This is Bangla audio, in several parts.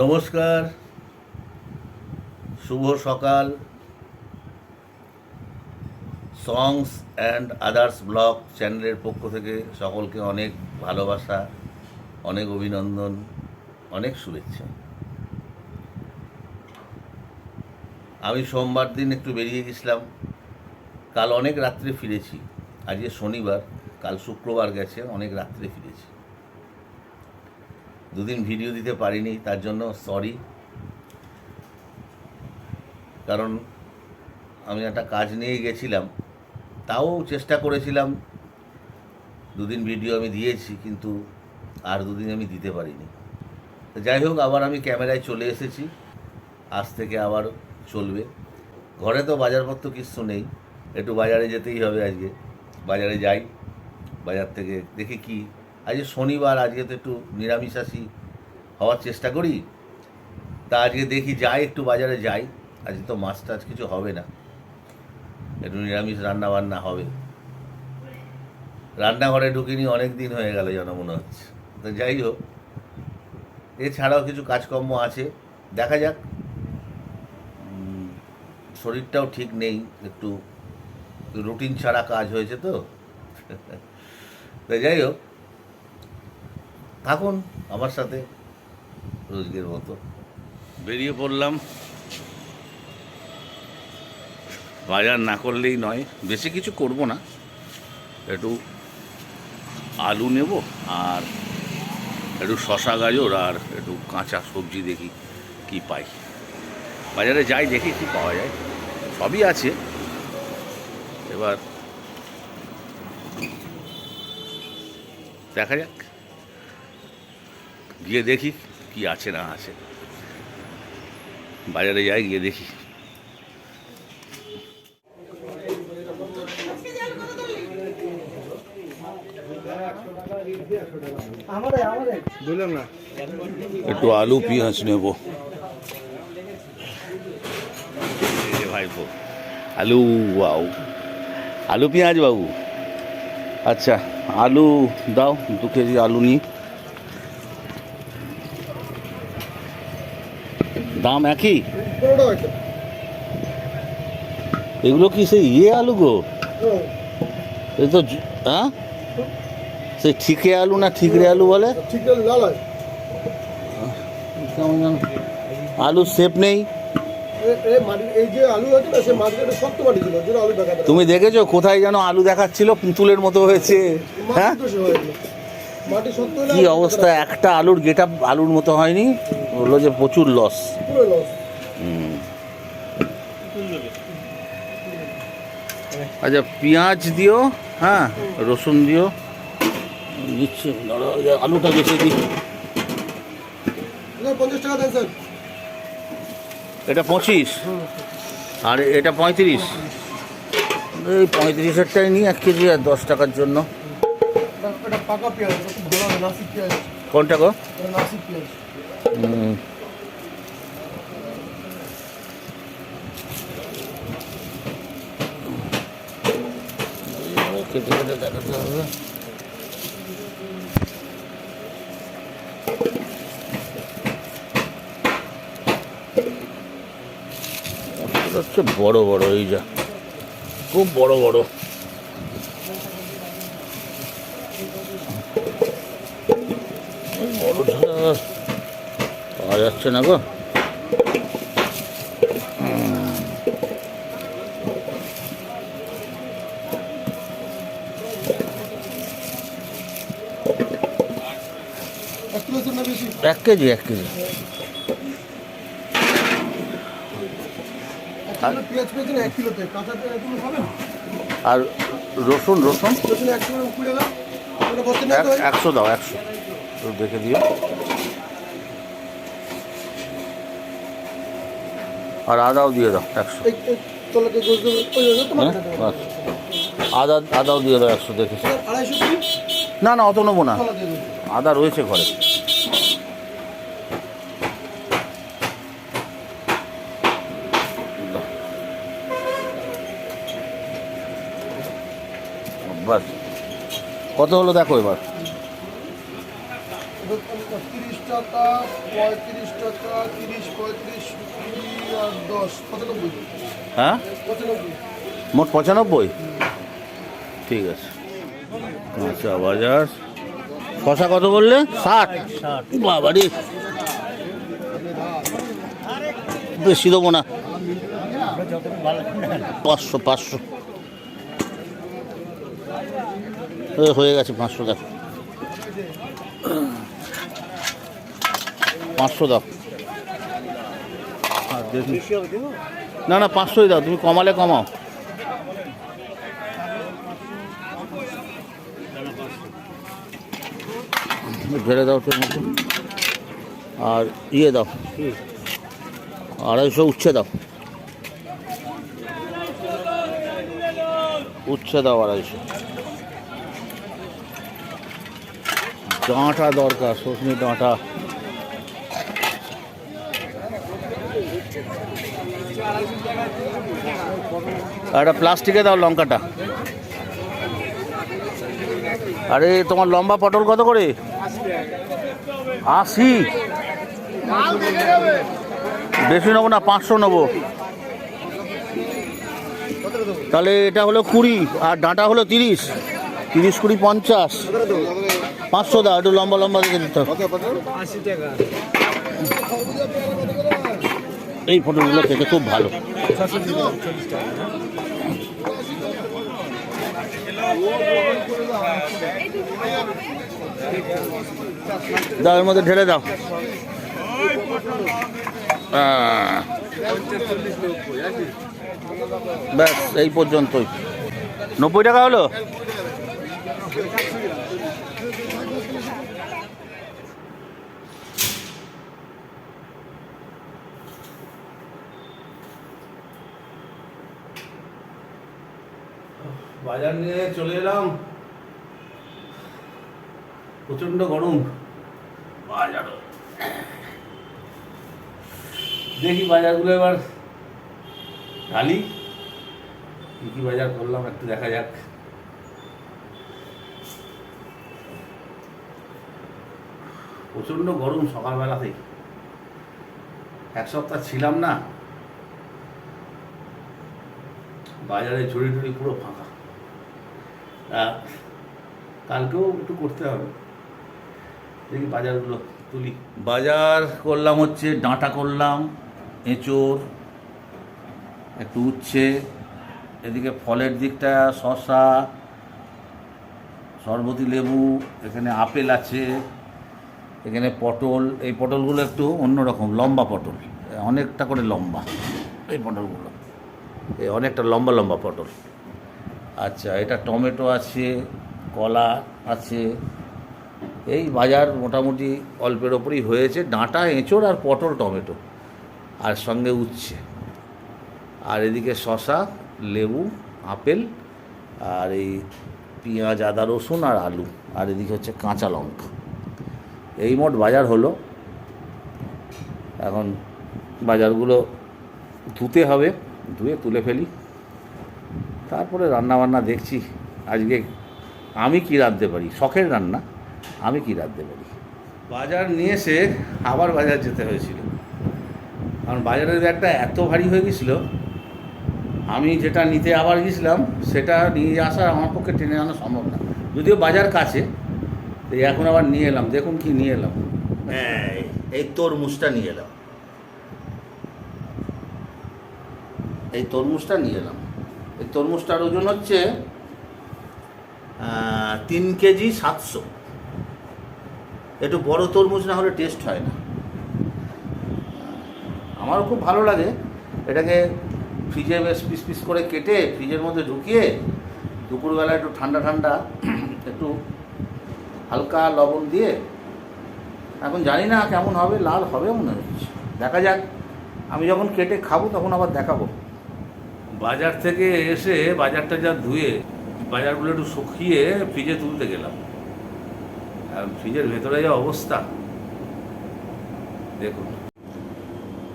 নমস্কার, শুভ সকাল। সংস অ্যান্ড আদার্স ব্লগ চ্যানেলের পক্ষ থেকে সকলকে অনেক ভালোবাসা, অনেক অভিনন্দন, অনেক শুভেচ্ছা। আমি সোমবার দিন একটু বেরিয়ে গেছিলাম। কাল অনেক রাত্রে ফিরেছি। আজকে শনিবার, কাল শুক্রবার গেছে, অনেক রাত্রে ফিরেছি। দুদিন ভিডিও দিতে পারিনি, তার জন্য সরি কারণ আমি একটা কাজ নিয়ে গেছিলাম, তাও চেষ্টা করেছিলাম। দুদিন ভিডিও আমি দিয়েছি, কিন্তু আর দুদিন আমি দিতে পারিনি। যাই হোক, আবার আমি ক্যামেরায় চলে এসেছি, আজ থেকে আবার চলবে। ঘরে তো বাজারপত্র কিছু নেই, একটু বাজারে যেতেই হবে আজকে। বাজারে যাই, বাজার থেকে দেখি কি আজকে শনিবার, আজকে তো একটু নিরামিষাশী হওয়ার চেষ্টা করি। তা আজকে দেখি যাই, একটু বাজারে যাই। আজকে তো মাছ টাছ কিছু হবে না। একটু নিরামিষ রান্না বান্না হবে। রান্নাঘরে ঢুকিনি অনেক দিন হয়ে গেল যেন মনে হচ্ছে। তো যাই হোক, এছাড়াও কিছু কাজকর্ম আছে। দেখা যাক। শরীরটাও ঠিক নেই, একটু রুটিন ছাড়া কাজ হয়েছে তো। তো যাই হোক থাকুন আমার সাথে রোজগের মতো। বেরিয়ে পড়লাম। বাজার না করলেই নয়, বেশি কিছু করব না। একটু আলু নেব আর একটু শশা গাজর আর একটু কাঁচা সবজি দেখি কি পাই। বাজারে যাই দেখি কি পাওয়া যায়। সবই আছে। এবার দেখা যাক। গিয়ে দেখি কি আছে না আছে। বাজারে যাই, গিয়ে দেখি। একটু আলু, পেঁয়াজ নেব। ভাইপো, আলু বাউ আলু, পেঁয়াজ বাবু? আচ্ছা আলু দাও, দু কেজি আলু নিই। দাম একই? এগুলো কি সেই ইয়ে আলু গো? এই তো হ্যাঁ? সেই ঠিকে আলু না ঠিকরে আলু বলে? হয়। নেই। আলু আছে না সে মাটিটা শক্ত মাটি ছিল যেটা আলু দেখা যায় তুমি দেখেছ কোথায় যেন আলু দেখাচ্ছিল? পুতুলের মতো হয়েছে। হ্যাঁ? হয়ে কি অবস্থা? একটা আলুর গেট আলুর মতো হয়নি? বলল যে প্রচুর লস আচ্ছা পেঁয়াজ দিও হ্যাঁ রসুন দিও। দিচ্ছি আলুটা বেশি দিই। পঞ্চাশ টাকা দেন স্যার। এটা পঁচিশ? আর এটা পঁয়ত্রিশ? এই পঁয়ত্রিশেরটাই নিই এক কেজি আর দশ টাকার জন্য। এটা- এটা পাকা পেঁয়াজ। এটা খুব ভালো হয়, নাসিক পেঁয়াজ কোনটা গো এটা নাসিক পেঁয়াজ হুম। কেটে কেটে দেখাতে হবে এটা হচ্ছে বড় বড় এই যা খুব বড় বড় এই বড়টা যাচ্ছে না গো? এক কেজি এক কেজি। আর রসুন রসুন। একশো দাও একশো। দেখে দিও। আর আদাও দিয়ে দাও একশো। হ্যাঁ? বাস। আদা আদাও দিয়ে দাও একশো দেখে। না না অত নেব না। আদা রয়েছে ঘরে। বাস। কত হলো দেখো এবার? তিরিশ টাকা পঁয়ত্রিশ টাকা তিরিশ পঁয়ত্রিশ কুড়ি আর দশ পঁচানব্বই হ্যাঁ? মোট পঁচানব্বই? ঠিক আছে। কাঁচা বাজার। শশা কত বললে? ষাট। বাবারি। বেশি দেবো না। পাঁচশো পাঁচশো। এ, হয়ে গেছে পাঁচশো দেখো। পাঁচশো দাও। না না পাঁচশোই দাও তুমি কমালে কমাও। ঢেলে দাও তোর মতো আর ইয়ে দাও। আড়াইশো উচ্ছে দাও। উচ্ছে দাও আড়াইশো। ডাঁটা দরকার সজনে ডাঁটা। একটা প্লাস্টিকে দাও লঙ্কাটা। আরে, তোমার লম্বা পটল কত করে? আশি। বেশি নেব না, পাঁচশো নেব। তাহলে এটা হলো কুড়ি, আর ডাঁটা হলো তিরিশ। তিরিশ, কুড়ি, পঞ্চাশ। পাঁচশো দাও, একটু লম্বা লম্বা দেখে দিতে। এই ফটোগুলো খেতে খুব ভালো। দাও মধ্যে ঢেলে দাও। ব্যাস এই পর্যন্তই। নব্বই টাকা হলো? বাজার নিয়ে চলে এলাম। প্রচণ্ড গরম। বাজার দেখি বাজারগুলো এবার ঢালি। কী কী বাজার করলাম একটু দেখা যাক। প্রচণ্ড গরম সকালবেলা থেকে। এক সপ্তাহ ছিলাম না। বাজারে ঝুড়ি টুড়ি পুরো ফাঁকা। কালকেও একটু করতে হবে। দেখি বাজারগুলো তুলি। বাজার করলাম হচ্ছে ডাঁটা করলাম, এঁচোড়, একটু উচ্ছে, এদিকে ফলের দিকটা শশা সরবতি লেবু, এখানে আপেল আছে, এখানে পটল, এই পটলগুলো একটু অন্যরকম, লম্বা পটল, অনেকটা করে লম্বা, এই পটলগুলো, এই অনেকটা লম্বা লম্বা পটল। আচ্ছা এটা টমেটো আছে, কলা আছে, এই বাজার মোটামুটি অল্পের ওপরই হয়েছে। ডাঁটা, এঁচোড় আর পটল, টমেটো। আর সঙ্গে উচ্ছে। আর এদিকে শশা লেবু, আপেল, আর এই পেঁয়াজ, আদা, রসুন আর আলু। আর এদিকে হচ্ছে কাঁচা লঙ্কা। এই মোট বাজার হলো। এখন বাজারগুলো ধুতে হবে, ধুয়ে তুলে ফেলি। তারপরে রান্না বান্না দেখছি। আজকে আমি কি রাঁধতে পারি? শখের রান্না, আমি কি রাঁধতে পারি? বাজার নিয়ে এসে আবার বাজার যেতে হয়েছিল। কারণ বাজারের ব্যাগটা এত ভারী হয়ে গেছিল, আমি যেটা নিতে আবার গেছিলাম, সেটা নিয়ে আসা আমার পক্ষে টেনে আনা সম্ভব না। যদিও বাজার কাছে তো এখন আবার নিয়ে এলাম। দেখুন কি নিয়ে এলাম। এই- এই তরমুজটা নিয়ে এলাম। এই তরমুজটা নিয়ে এলাম। এই তরমুজটার ওজন হচ্ছে তিন কেজি সাতশো। একটু বড় তরমুজ না হলে টেস্ট হয় না। আমারও খুব ভালো লাগে এটাকে ফ্রিজে বেশ পিস পিস করে কেটে ফ্রিজের মধ্যে ঢুকিয়ে দুপুরবেলা একটু ঠান্ডা ঠান্ডা একটু হালকা লবণ দিয়ে, এখন জানি না কেমন হবে, লাল হবে মনে হচ্ছে। দেখা যাক। আমি যখন কেটে খাব তখন আবার দেখাবো। বাজার থেকে এসে বাজারটা যা ধুয়ে বাজারগুলো একটু শুকিয়ে ফ্রিজে তুলতে গেলাম। আর ফ্রিজের ভেতরে যা অবস্থা দেখুন।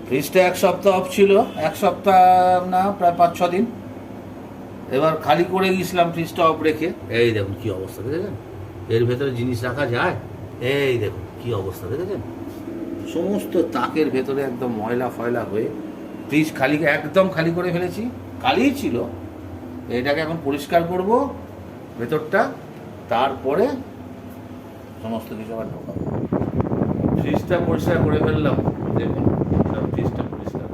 ফ্রিজটা এক সপ্তাহ অফ ছিল এক সপ্তাহ না প্রায় পাঁচ ছ দিন। এবার খালি করে গেছিলাম ফ্রিজটা অফ রেখে। এই দেখুন কি অবস্থা দেখেছেন? এর ভেতরে জিনিস রাখা যায়? এই দেখুন কি অবস্থা দেখেছেন? সমস্ত তাকের ভেতরে একদম ময়লা ফয়লা হয়ে ফ্রিজ খালি একদম খালি করে ফেলেছি। খালিই ছিল, এটাকে এখন পরিষ্কার করব, ভেতরটা, তারপরে সমস্ত কিছু আবার ঢোকাবো। ফ্রিজটা পরিষ্কার করে ফেললাম, দেখুন, সব ফ্রিজটা পরিষ্কার।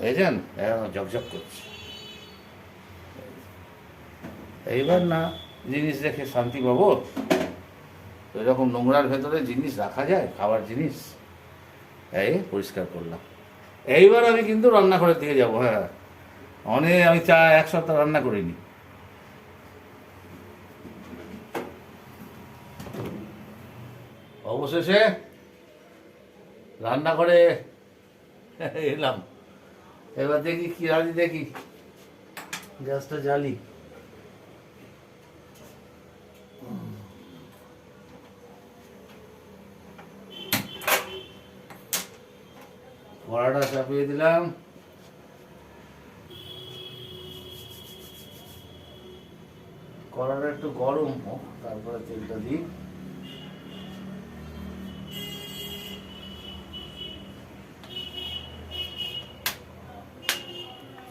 দেখেছেন? একদম ঝকঝক করছে। এইবার না, জিনিস রেখে শান্তি পাবো? এরকম নোংরার ভেতরে জিনিস রাখা যায়? খাবার জিনিস? এই পরিষ্কার করলাম। এইবার আমি কিন্তু রান্নাঘরের দিকে যাব হ্যাঁ। অনেক আমি চা এক সপ্তাহ রান্না করিনি। অবশেষে রান্না করে এলাম। এবার দেখি কি রাজি দেখি। গ্যাসটা জ্বালি। কড়াটা চাপিয়ে দিলাম। কড়াটা একটু গরম হোক, তারপরে তেলটা দিই।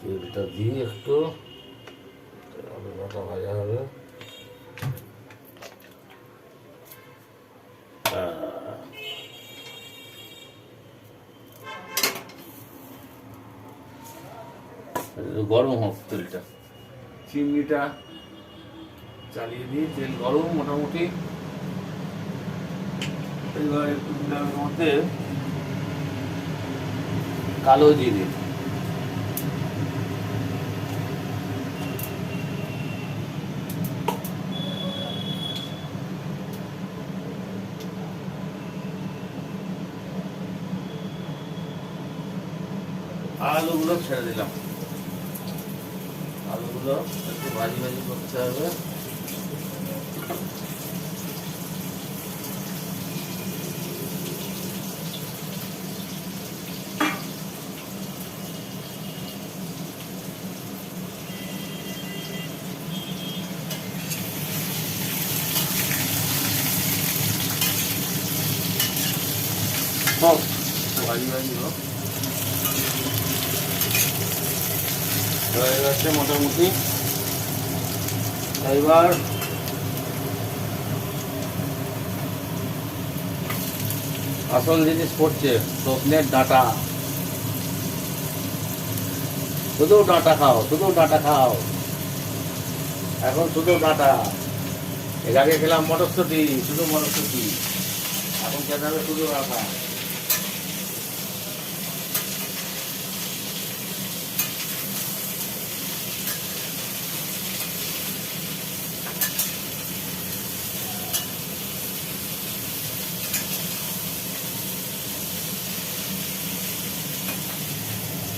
তেলটা দিয়ে একটু আলুটা ভাজা হবে। গরম হোক তেলটা। চিমনিটা চালিয়ে দিই তেল গরম মোটামুটি। মধ্যে কালো জিরে। আলুগুলো ছেড়ে দিলাম। আলুগুলো একটু ভাজি ভাজি করতে হবে হোক ভাজি ভাজি হোক হয়ে গেছে মোটামুটি। এবার আসল জিনিস পড়ছে, স্বপ্নের ডাটা। শুধু ডাটা খাও, শুধু ডাটা খাও। এখন শুধু ডাটা। এর আগে খেলাম মটরশুটি, শুধু মটরশুটি। এখন হবে শুধু ডাটা।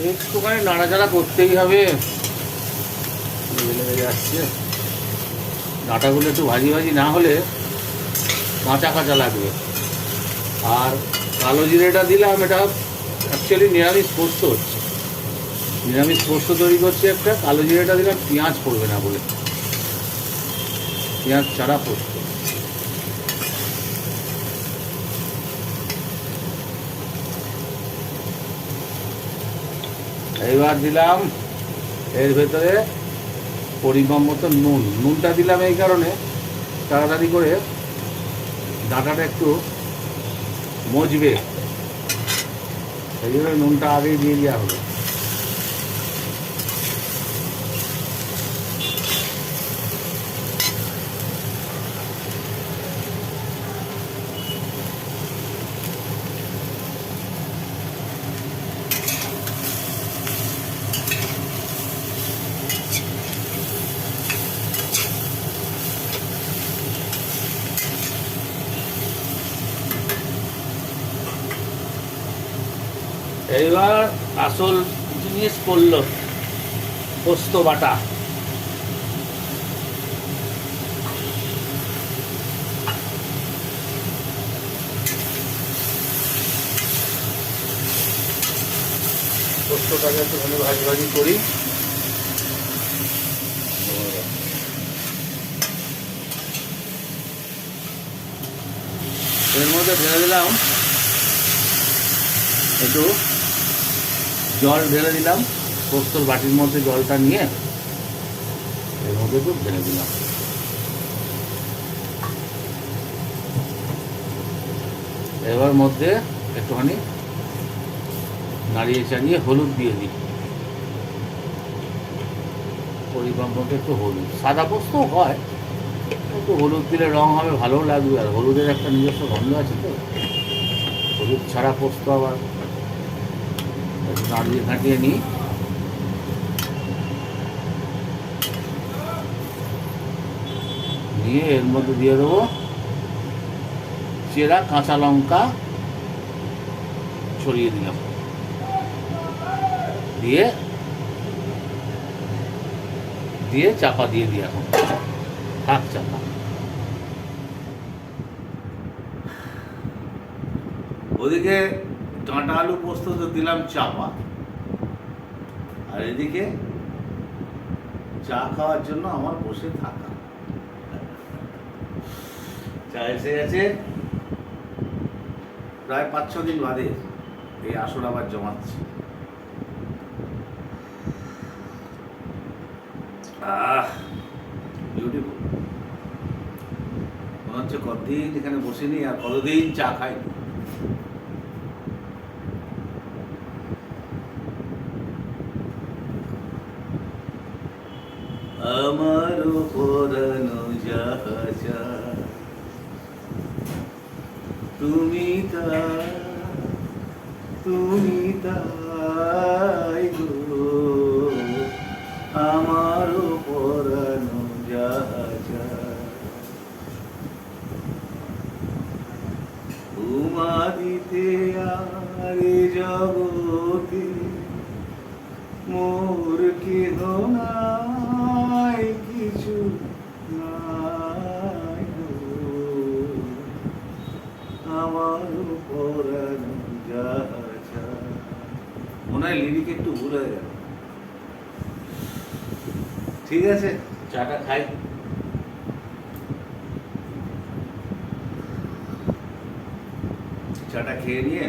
একটুখানি নাড়াচাড়া করতেই হবে। লেগে যাচ্ছে। ডাটাগুলো একটু ভাজি ভাজি না হলে কাঁচা কাঁচা লাগবে। আর কালো জিরেটা দিলাম এটা অ্যাকচুয়ালি নিরামিষ পোস্ত হচ্ছে। নিরামিষ পোস্ত তৈরি করছে একটা কালো জিরেটা দিলাম পেঁয়াজ পড়বে না বলে। পেঁয়াজ ছাড়া পোস্ত। এইবার দিলাম এর ভেতরে পরিমাণ মতো নুন। নুনটা দিলাম এই কারণে। তাড়াতাড়ি করে ডাটাটা একটু মজবে। সেই জন্য নুনটা আগেই দিয়ে দেওয়া হলো। এবার আসল জিনিস করল পোস্ত বাটা। পোস্তটাকে একটুখানি ভাজি ভাজি করি। এর মধ্যে ভেবে দিলাম একটু। জল ঢেলে দিলাম, পোস্তর বাটির মধ্যে জলটা নিয়ে মধ্যে একটু ঢেলে দিলাম। এবার মধ্যে একটুখানি নাড়িয়ে চাড়িয়ে হলুদ দিয়ে দিই। পরিমাণ মতো একটু হলুদ। সাদা পোস্ত হয়, একটু হলুদ দিলে রং হবে ভালো লাগবে। আর হলুদের একটা নিজস্ব গন্ধ আছে তো। হলুদ ছাড়া পোস্ত আবার নাড়িয়ে ঘাঁটিয়ে নিই নিয়ে এর মধ্যে দিয়ে দেবো চেরা, কাঁচা লঙ্কা ছড়িয়ে দিলাম। দিয়ে দিয়ে চাপা দিয়ে দিই এখন। থাক চাপা। ওদিকে ডাঁটা আলু পোস্ত তো দিলাম চাপা। আর এদিকে চা খাওয়ার জন্য আমার বসে থাকা। চা এসে গেছে। প্রায় পাঁচ ছ দিন বাদে এই আসর আবার জমাচ্ছি। আহ বিউটিফুল মনে হচ্ছে কতদিন এখানে বসিনি আর কতদিন চা খাইনি। আমার পরানো যাহা তুমি তা তুমি তাই হয় লিরিক একটু ভুল হয়ে গেল ঠিক আছে, চাটা খাই। চাটা খেয়ে নিয়ে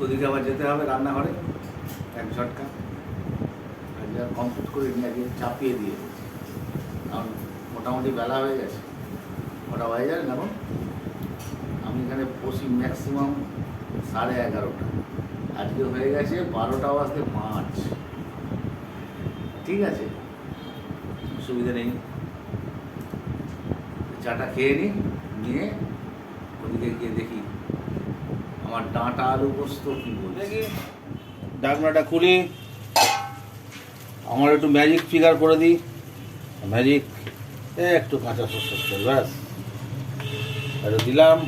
ওদিকে আবার যেতে হবে রান্নাঘরে, এক ঝটকা। আজকে কমপ্লিট করে আজকে চাপিয়ে দিয়ে কারণ মোটামুটি বেলা হয়ে গেছে। কটা বাজে জানেন এখন আমি এখানে বসি ম্যাক্সিমাম সাড়ে এগারোটা। আজকে হয়ে গেছে বারোটা বাজতে পাঁচ। ঠিক আছে? অসুবিধা নেই। চাটা খেয়ে নিই নিয়ে ওদিকে গিয়ে দেখি আমার ডাঁটা আলু পোস্ত কি বলছে। দেখি ডাকনাটা খুলি। আমার একটু ম্যাজিক ফিগার করে দিই। ম্যাজিক একটু কাঁচা তেল ব্যাস। একটু দিলাম।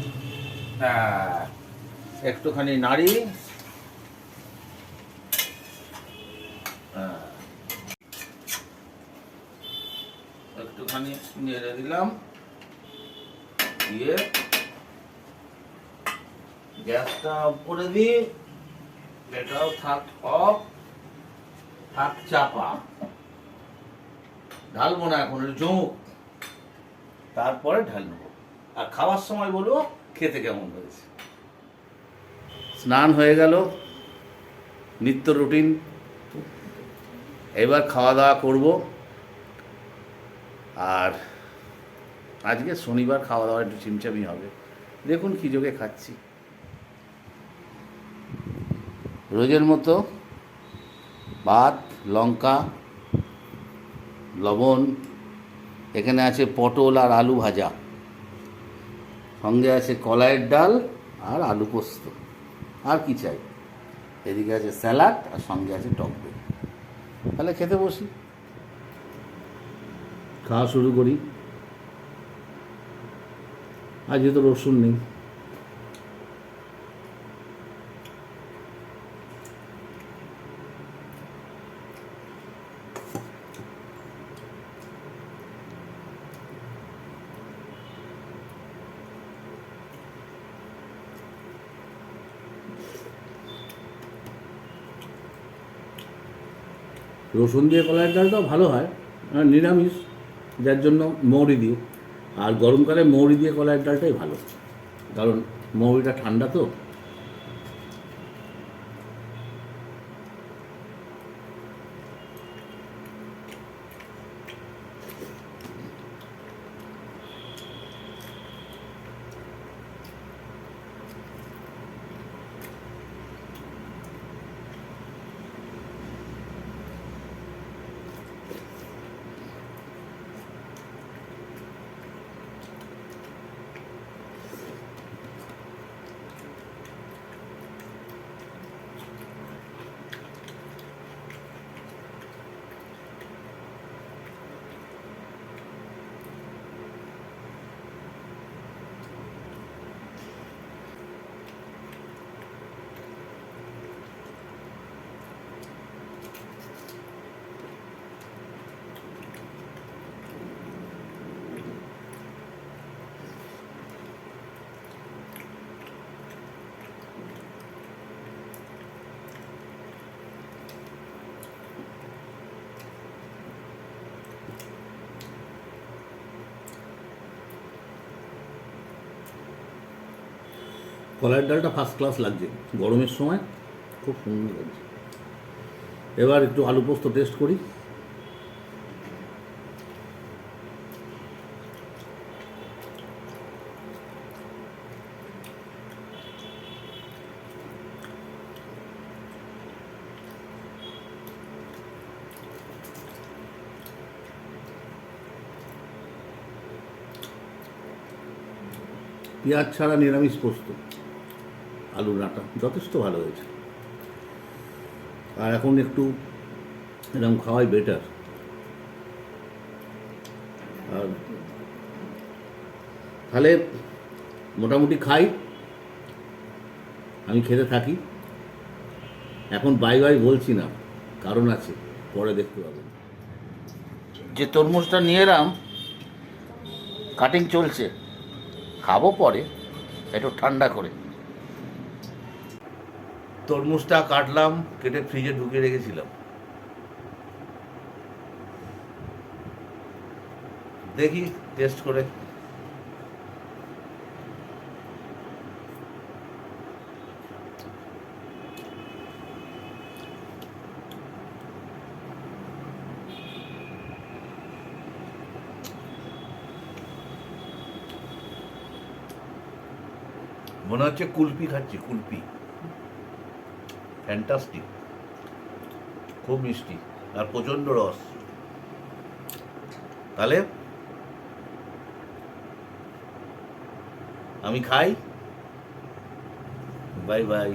হ্যাঁ। একটুখানি নাড়ি। হ্যাঁ। একটুখানি নেড়ে দিলাম। দিয়ে গ্যাসটা অফ করে দিই এটাও থাক, অফ। থাক, চাপা। ঢালবো না এখন জমুক। তারপরে ঢালবো আর খাওয়ার সময় বলব, খেতে কেমন হয়েছে। স্নান হয়ে গেল, নিত্য রুটিন, এবার খাওয়া দাওয়া করব। আর আজকে শনিবার খাওয়া দাওয়া একটু চিমচামি হবে। দেখুন কী যোগে খাচ্ছি। রোজের মতো ভাত, লঙ্কা, লবণ, এখানে আছে পটল আর আলু ভাজা। সঙ্গে আছে কলাইয়ের ডাল আর আলু পোস্ত। আর কি চাই? এদিকে আছে স্যালাড, আর সঙ্গে আছে টক দই। তাহলে খেতে বসি। খাওয়া শুরু করি। আর যেহেতু রসুন নেই। রসুন দিয়ে কলাইয়ের ডালটাও ভালো হয় নিরামিষ, যার জন্য মৌরি দিই আর গরমকালে মৌরি দিয়ে কলাইয়ের ডালটাই ভালো, কারণ মৌরিটা ঠান্ডা তো। কলাইয়ের ডালটা ফার্স্ট ক্লাস লাগছে। গরমের সময় খুব সুন্দর লাগছে। এবার একটু আলু পোস্ত টেস্ট করি। পেঁয়াজ ছাড়া নিরামিষ পোস্ত। আলু ডাঁটা যথেষ্ট ভালো হয়েছে। আর এখন একটু এরকম খাওয়াই বেটার আর তাহলে মোটামুটি খাই। আমি খেতে থাকি। এখন বাই বাই বলছি না, কারণ আছে, পরে দেখতে পাবেন যে তরমুজটা নিয়ে এলাম কাটিং চলছে, খাব পরে, একটু ঠান্ডা করে। তরমুজটা কাটলাম কেটে ফ্রিজে ঢুকিয়ে রেখেছিলাম। দেখি টেস্ট করে। মনে হচ্ছে কুলপি খাচ্ছি কুলপি। ফ্যান্টাস্টিক খুব মিষ্টি আর প্রচণ্ড রস। তাহলে আমি খাই। Bye bye.